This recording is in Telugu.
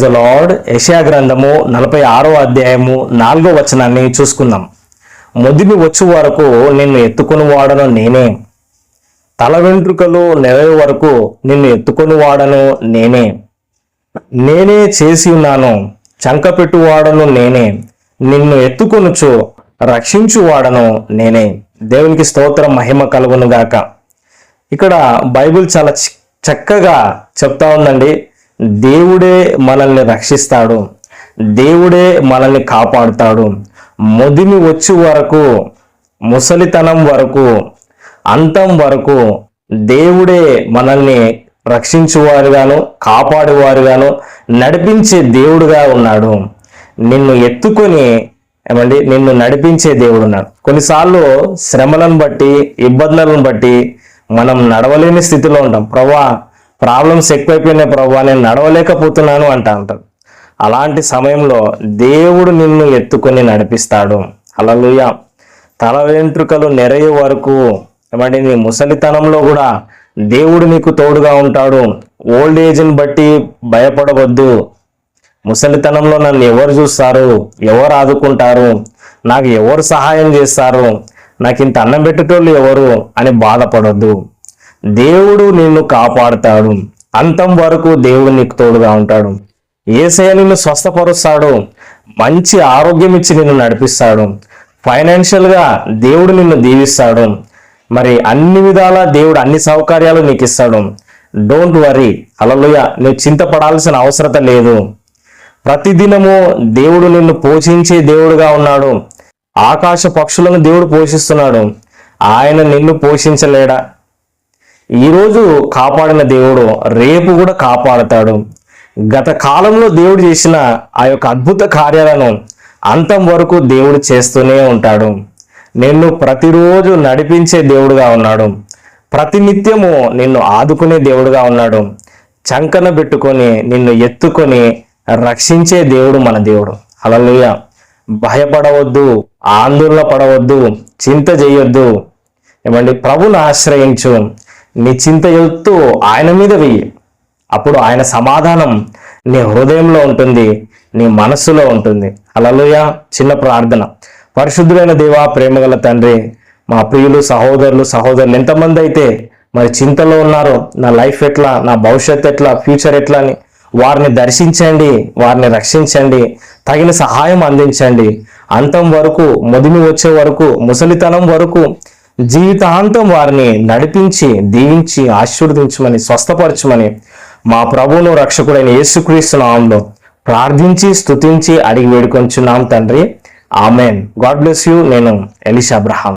లార్డ్ యశా గ్రంథము నలభై ఆరో అధ్యాయము నాలుగో వచనాన్ని చూసుకుందాం. ముదిమి వచ్చు వరకు నిన్ను ఎత్తుకుని వాడను నేనే. తల వెంట్రుకలు నెరవే వరకు నిన్ను ఎత్తుకొని వాడను నేనే. నేనే చేసి ఉన్నాను. చంక పెట్టువాడను నేనే. నిన్ను ఎత్తుకొనుచు రక్షించువాడను నేనే. దేవునికి స్తోత్రం మహిమ కలుగునుగాక. ఇక్కడ బైబిల్ చాలా చక్కగా చెప్తా ఉందండి. దేవుడే మనల్ని రక్షిస్తాడు. దేవుడే మనల్ని కాపాడుతాడు. ముదిమి వచ్చి వరకు ముసలితనం వరకు అంతం వరకు దేవుడే మనల్ని రక్షించువారుగాను కాపాడేవారుగాను నడిపించే దేవుడుగా ఉన్నాడు. నిన్ను ఎత్తుకొని ఏమండి? నిన్ను నడిపించే దేవుడు ఉన్నాడు. కొన్నిసార్లు శ్రమలను బట్టి ఇబ్బందులను బట్టి మనం నడవలేని స్థితిలో ఉంటాం. ప్రభా ప్రాబ్లమ్స్ ఎక్కువైపోయినాయి ప్రభు నేను నడవలేకపోతున్నాను అంట అంటారు అలాంటి సమయంలో దేవుడు నిన్ను ఎత్తుకొని నడిపిస్తాడు. అలలుయ తల వెంట్రుకలు నెరయ్యే వరకు ఏమంటే నీ ముసలితనంలో కూడా దేవుడు నీకు తోడుగా ఉంటాడు. ఓల్డ్ ఏజ్ని బట్టి భయపడవద్దు. ముసలితనంలో నన్ను ఎవరు చూస్తారు? ఎవరు ఆదుకుంటారు? నాకు ఎవరు సహాయం చేస్తారు? నాకు ఇంత అన్నం పెట్టేటోళ్ళు ఎవరు? అని బాధపడొద్దు. దేవుడు నిన్ను కాపాడుతాడు. అంతం వరకు దేవుడు నీకు తోడుగా ఉంటాడు. ఏసయ నిన్ను స్వస్థపరుస్తాడు. మంచి ఆరోగ్యం ఇచ్చి నిన్ను నడిపిస్తాడు. ఫైనాన్షియల్గా దేవుడు నిన్ను దీవిస్తాడు. మరి అన్ని విధాల దేవుడు అన్ని సౌకర్యాలు నీకు ఇస్తాడు. డోంట్ వరీ అలలుయ నువ్వు చింతపడాల్సిన అవసరత లేదు. ప్రతిదినము దేవుడు నిన్ను పోషించే దేవుడుగా ఉన్నాడు. ఆకాశ పక్షులను దేవుడు పోషిస్తున్నాడు. ఆయన నిన్ను పోషించలేడా? ఈరోజు కాపాడిన దేవుడు రేపు కూడా కాపాడతాడు. గత కాలంలో దేవుడు చేసిన ఆ యొక్క అద్భుత కార్యాలను అంతం వరకు దేవుడు చేస్తూనే ఉంటాడు. నిన్ను ప్రతిరోజు నడిపించే దేవుడుగా ఉన్నాడు. ప్రతినిత్యము నిన్ను ఆదుకునే దేవుడుగా ఉన్నాడు. చంకన పెట్టుకొని నిన్ను ఎత్తుకొని రక్షించే దేవుడు మన దేవుడు. అలలుయ భయపడవద్దు ఆందోళన పడవద్దు చింత చేయొద్దు ఏమండి? ప్రభుని ఆశ్రయించు. నీ చింత ఎత్తు ఆయన మీద వెయ్యి. అప్పుడు ఆయన సమాధానం నీ హృదయంలో ఉంటుంది నీ మనస్సులో ఉంటుంది. అలలుయ చిన్న ప్రార్థన. పరిశుద్ధులైన దేవా ప్రేమగల తండ్రి మా ప్రియులు సహోదరులు సహోదరులు ఎంతమంది అయితే మరి చింతలో ఉన్నారో నా లైఫ్ ఎట్లా నా భవిష్యత్ ఎట్లా ఫ్యూచర్ ఎట్లా అని వారిని దర్శించండి వారిని రక్షించండి తగిన సహాయం అందించండి. అంతం వరకు ముదిమి వచ్చే వరకు ముసలితనం వరకు జీవితాంతం వారిని నడిపించి దీవించి ఆశీర్వదించమని స్వస్థపరచమని మా ప్రభువును రక్షకుడైన యేసుక్రీస్తు నామంలో ప్రార్థించి స్తుతించి అడిగి వేడుకొంచున్నాం తండ్రి. ఆమెన్. God bless you. నేను ఎలిషా అబ్రహాం.